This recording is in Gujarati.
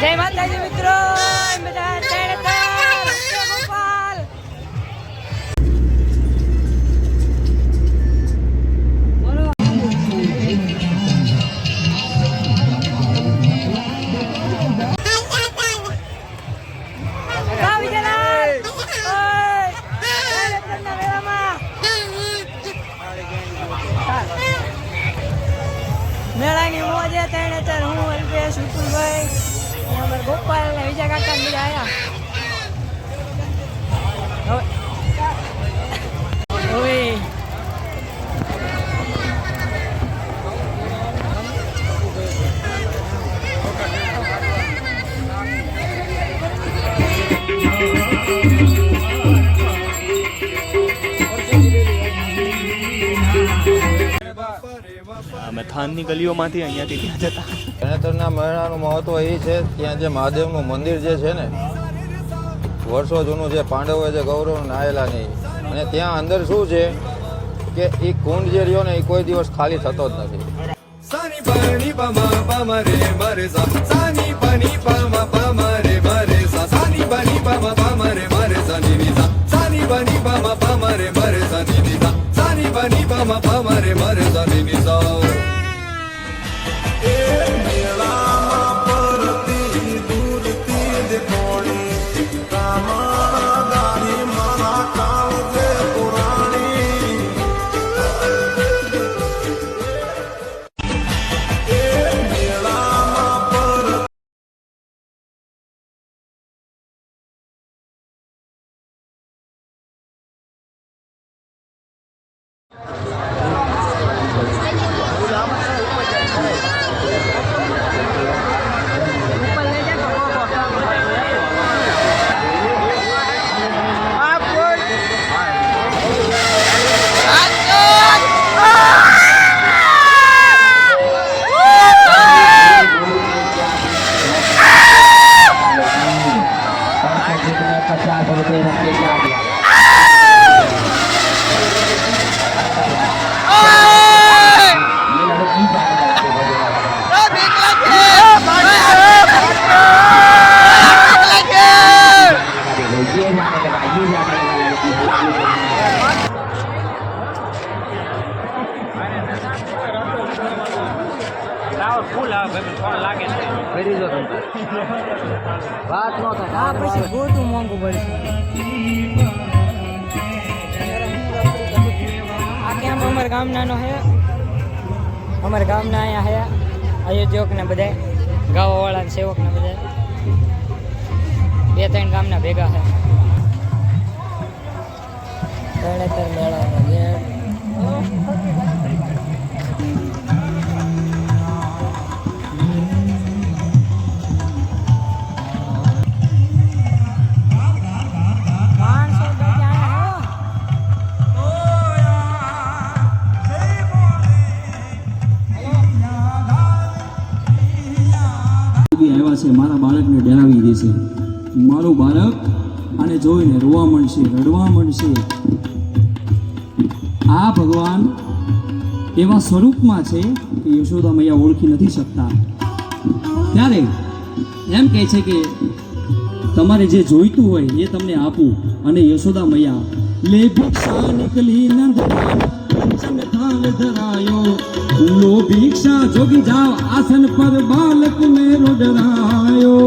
જય માતાજી મિત્રો. મેળાની મોજે તેને હું અલ્પેશ વિપુલભાઈ અમારા ગોપાલ અને વિજય કાકા ને બધા આયા. હવે- અમે થાનની ગલીઓમાંથી અહીંયાથી ત્યાં જતા. તરણેતરના મહિનાનું મહત્વ એ છે ત્યાં જે મહાદેવનું મંદિર જે છે ને વર્ષો જૂનું જે પાંડવોએ જે ગૌરવ નાયેલા નહીં. અને ત્યાં અંદર શું છે કે એ કુંડ જે રહ્યો ને એ કોઈ દિવસ ખાલી થતો જ નથી. સાની pani પામા પામા રે મારે સા સાની pani પામા પામા રે મારે સા સાની pani pama આ પછી ગોતું મોંઘું પડશે આ કેમ અમારા ગામનાનો હે? અમારા ગામના અહીંયા હે. આયોજક ને બધા ગાવાવાળા ને સેવક ને બધા બે ત્રણ ગામના ભેગા હે. તરણેતર મેળાનો આવ્યા છે, મારા બાળકને ડરાવી દેશે મારું બાળક આને જોઈને રોવા મળશે રડવા મળશે આ ભગવાન એવા સ્વરૂપમાં છે કે યશોદા મૈયા ઓળખી નથી શકતા. ત્યારે એમ કહે છે કે તમારે જે જોઈતું હોય એ તમને આપું અને યશોદા મૈયા લે ભિક્ષા નીકળી નંદ સંતાન ધરાયો. લો ભિક્ષા જોગી જાવ આસન પર બાલક મેરો ડરાયો